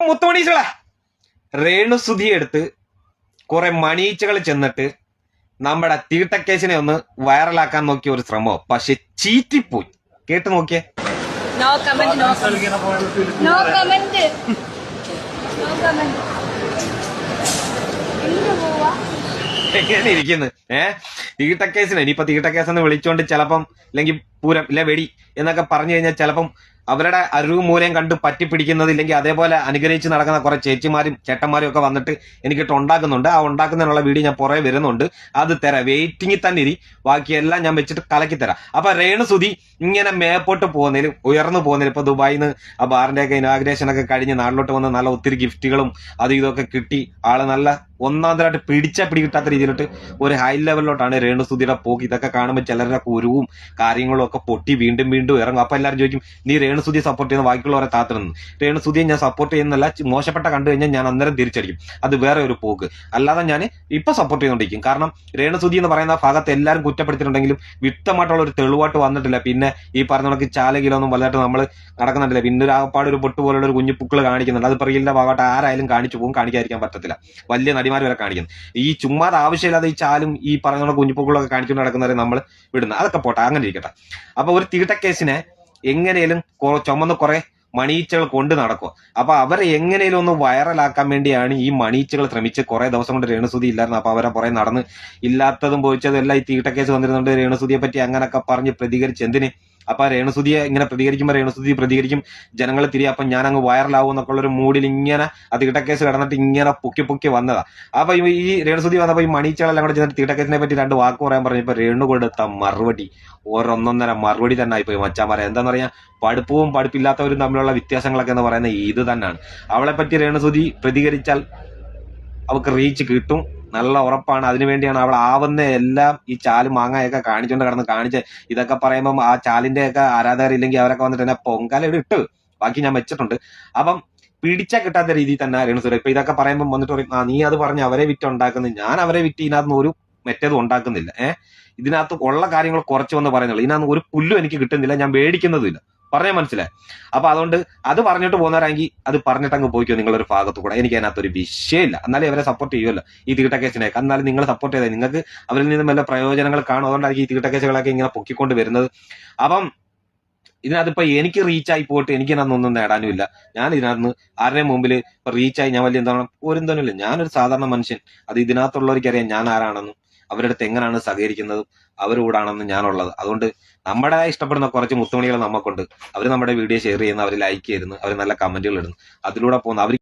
മുത്തോണീസുകളെ രേണുസുതി എടുത്ത് കുറെ മണീച്ചകൾ ചെന്നിട്ട് നമ്മുടെ തീട്ടക്കേശിനെ ഒന്ന് വൈറലാക്കാൻ നോക്കിയ ഒരു ശ്രമം പക്ഷെ ചീറ്റിപ്പോയി. കേട്ട് നോക്കിയേ. No comment no no comment no എങ്ങനെ ഇരിക്കുന്നു? ഏഹ് തീട്ടക്കേസിന് ഇനിയിപ്പോ തീട്ടക്കേസ് എന്ന് വിളിച്ചോണ്ട് ചിലപ്പം അല്ലെങ്കിൽ പൂരം ഇല്ല വെടി എന്നൊക്കെ പറഞ്ഞു കഴിഞ്ഞാൽ ചിലപ്പം അവരുടെ അറിവ് മൂലം കണ്ട് പറ്റിപ്പിടിക്കുന്നത് ഇല്ലെങ്കിൽ അതേപോലെ അനുഗ്രഹിച്ച് നടക്കുന്ന കുറെ ചേച്ചിമാരും ചേട്ടന്മാരും ഒക്കെ വന്നിട്ട് എനിക്കിട്ട് ഉണ്ടാക്കുന്നുണ്ട്. ആ ഉണ്ടാക്കുന്നതിനുള്ള വീഡിയോ ഞാൻ പുറകെ വരുന്നുണ്ട്. അത് തരാം. വെയിറ്റിംഗിൽ തന്നെ ഇരി. ബാക്കിയെല്ലാം ഞാൻ വെച്ചിട്ട് കലക്കി തരാം. അപ്പൊ രേണുസുതി ഇങ്ങനെ മേപ്പോട്ട് പോകുന്നതിൽ ഉയർന്നു പോകുന്നതിൽ ഇപ്പൊ ദുബായിൽ നിന്ന് ആ ബാറിന്റെ ഒക്കെ ഇനാഗ്രേഷൻ ഒക്കെ കഴിഞ്ഞ് നാട്ടിലോട്ട് വന്ന് നല്ല ഒത്തിരി ഗിഫ്റ്റുകളും അത് ഇതൊക്കെ കിട്ടി. ആൾ നല്ല ഒന്നാന്തരമായിട്ട് പിടിച്ച പിടി കിട്ടാത്ത രീതിയിലോട്ട് ഒരു ഹൈ ലെവലിലോട്ടാണ് രേണുസുതിയുടെ പോക്ക്. ഇതൊക്കെ കാണുമ്പോൾ ചിലരുടെ കുരുവും കാര്യങ്ങളും ഒക്കെ പൊട്ടി വീണ്ടും വീണ്ടും ഇറങ്ങും. അപ്പൊ എല്ലാവരും ചോദിക്കും നീ രേണുസുതിയെ സപ്പോർട്ട് ചെയ്യുന്ന ബാക്കിയുള്ളവരെ താത്തിരുന്നു രേണുസുതിയെ ഞാൻ സപ്പോർട്ട് ചെയ്യുന്നല്ല മോശപ്പെട്ട കണ്ടു കഴിഞ്ഞാൽ ഞാൻ അന്നേരം തിരിച്ചടിക്കും. അത് വേറെ ഒരു പോക്ക്. അല്ലാതെ ഞാൻ ഇപ്പൊ സപ്പോർട്ട് ചെയ്തുകൊണ്ടിരിക്കും കാരണം രേണുസുതി എന്ന് പറയുന്ന ഭാഗത്ത് എല്ലാവരും കുറ്റപ്പെടുത്തിയിട്ടുണ്ടെങ്കിലും വ്യക്തമായിട്ടുള്ള ഒരു തെളിവായിട്ട് വന്നിട്ടില്ല. പിന്നെ ഈ പറഞ്ഞ കണക്ക് ചാല വലുതായിട്ട് നമ്മൾ നടക്കുന്നുണ്ടല്ലോ. പിന്നെ ഒരു ആപ്പാട് ഒരു പൊട്ട് പോലുള്ള ഒരു കുഞ്ഞു പുക്കൾ കാണിക്കുന്നുണ്ട്. അത് പറയില്ല ഭാഗമായിട്ട് ആരായാലും കാണിച്ചു പോകും. കാണിക്കാതിരിക്കാൻ പറ്റത്തില്ല. വലിയ നടിമാർ വരെ കാണിക്കുന്നു. ഈ ചുമ്മാതെ ആവശ്യമില്ലാതെ ഈ ചാലും ഈ പറഞ്ഞ കുഞ്ഞുപ്പുക്കളൊക്കെ കാണിച്ചുകൊണ്ട് നടക്കുന്നവരെ നമ്മൾ വിടുന്നത് അതൊക്കെ പോട്ടെ അങ്ങനെ ഇരിക്കട്ടെ. അപ്പൊ ഒരു തീട്ടക്കേസിനെ എങ്ങനെയും ചുമന്ന് കുറെ മണീച്ചകൾ കൊണ്ട് നടക്കും അപ്പൊ അവരെ എങ്ങനെയും ഒന്ന് വൈറലാക്കാൻ വേണ്ടിയാണ് ഈ മണീച്ചകൾ ശ്രമിച്ച് കുറെ ദിവസം കൊണ്ട് രേണുസുതി ഇല്ലായിരുന്നു. അപ്പൊ അവരെ പുറകെ നടന്ന് ഇല്ലാത്തതും പോയിച്ചതും എല്ലാം ഈ തീട്ടക്കേസ് വന്നിരുന്നുണ്ട്. രേണുസുതിയെ പറ്റി അങ്ങനൊക്കെ പറഞ്ഞ് പ്രതികരിച്ച് എന്തിന് അപ്പൊ രേണുസുതിയെ ഇങ്ങനെ പ്രതികരിക്കുമ്പോൾ രേണുസുതി പ്രതികരിക്കും ജനങ്ങൾ തിരി അപ്പൊ ഞാൻ അങ്ങ് വൈറലാവും എന്നൊക്കെ ഉള്ള ഒരു മൂഡിൽ ഇങ്ങനെ ആ തീട്ടക്കേസ് കിടന്നിട്ട് ഇങ്ങനെ പൊക്കി പൊക്കി വന്നതാ. അപ്പൊ ഈ- രേണുസുതി വന്നപ്പോ ഈ മണിച്ചാളെല്ലാം കൂടെ ചെന്നിട്ട് തീട്ടക്കേസിനെ പറ്റി രണ്ട് വാക്ക് പറയാൻ പറഞ്ഞു ഇപ്പൊ രേണു കൊടുത്ത മറുപടി ഓരോന്നൊന്നര മറുപടി തന്നെ ആയിപ്പോയി. പറയാം എന്താന്ന് പറയാ പഠിപ്പവും പഠിപ്പില്ലാത്തവരും തമ്മിലുള്ള വ്യത്യാസങ്ങളൊക്കെ എന്ന് പറയുന്നത് ഇത് തന്നെയാണ്. അവളെ പറ്റി രേണുസുതി പ്രതികരിച്ചാൽ അവക്ക് റീച്ച് കിട്ടും. നല്ല ഉറപ്പാണ്. അതിനുവേണ്ടിയാണ് അവൾ ആവുന്ന എല്ലാം ഈ ചാലും മാങ്ങയൊക്കെ കാണിച്ചുകൊണ്ട് കിടന്ന് കാണിച്ച് ഇതൊക്കെ പറയുമ്പം ആ ചാലിന്റെ ഒക്കെ ആരാധകർ ഇല്ലെങ്കിൽ അവരൊക്കെ വന്നിട്ട് എന്നെ പൊങ്കാല ഇട്ട്. ബാക്കി ഞാൻ വെച്ചിട്ടുണ്ട്. അപ്പം പിടിച്ച കിട്ടാത്ത രീതിയിൽ തന്നെ രേണുസുര ഇപ്പൊ ഇതൊക്കെ പറയുമ്പോൾ വന്നിട്ട് പറയും ആ നീ അത് പറഞ്ഞ് അവരെ വിറ്റ് ഉണ്ടാക്കുന്നത് ഞാൻ അവരെ വിറ്റ് ഇതിനകത്ത് ഒരു മറ്റേതും ഉണ്ടാക്കുന്നില്ല. ഏഹ് ഇതിനകത്ത് ഉള്ള കാര്യങ്ങൾ കുറച്ച് വന്ന് പറയുന്നുള്ളൂ. ഇതിനകത്ത് ഒരു പുല്ലും എനിക്ക് കിട്ടുന്നില്ല. ഞാൻ മേടിക്കുന്നതുമില്ല പറഞ്ഞാൽ മനസ്സിലായി. അപ്പൊ അതുകൊണ്ട് അത് പറഞ്ഞിട്ട് പോകുന്നവരാണെങ്കിൽ അത് പറഞ്ഞിട്ട് അങ്ങ് പോയിക്കോ നിങ്ങളൊരു ഭാഗത്ത് കൂടെ എനിക്ക് അതിനകത്ത് ഒരു വിഷയമില്ല. എന്നാലും അവരെ സപ്പോർട്ട് ചെയ്യുമല്ലോ ഈ തീട്ടക്കേസിനെയൊക്കെ എന്നാലും നിങ്ങൾ സപ്പോർട്ട് ചെയ്താൽ നിങ്ങൾക്ക് അവരിൽ നിന്നും വല്ല പ്രയോജനങ്ങൾ കാണും. അതുകൊണ്ടായിരിക്കും ഈ തീട്ടക്കേസുകളൊക്കെ ഇങ്ങനെ പൊക്കിക്കൊണ്ട് വരുന്നത്. അപ്പം ഇതിനകത്തിപ്പോ എനിക്ക് റീച്ചായി പോയിട്ട് എനിക്ക് ഇതിനകത്തൊന്നും നേടാനുമില്ല ഞാൻ ഇതിനകത്ത് ആരുടെ മുമ്പിൽ ഇപ്പൊ റീച്ചായി ഞാൻ വലിയ എന്താണ് ഒരു എന്താണില്ല ഞാനൊരു സാധാരണ മനുഷ്യൻ. അത് ഇതിനകത്തുള്ളവർക്കറിയാം ഞാൻ ആരാണെന്നും. അവരുടെ അടുത്ത് എങ്ങനെയാണ് സഹകരിക്കുന്നതും അവരോടാണെന്ന് ഞാനുള്ളത്. അതുകൊണ്ട് നമ്മുടെ ഇഷ്ടപ്പെടുന്ന കുറച്ച് മുത്തുമണികൾ നമുക്കുണ്ട് അവർ നമ്മുടെ വീഡിയോ ഷെയർ ചെയ്യുന്ന അവർ ലൈക്ക് ചെയ്യുന്നു അവർ നല്ല കമന്റുകൾ ഇടുന്നു. അതിലൂടെ പോകുന്ന അവർ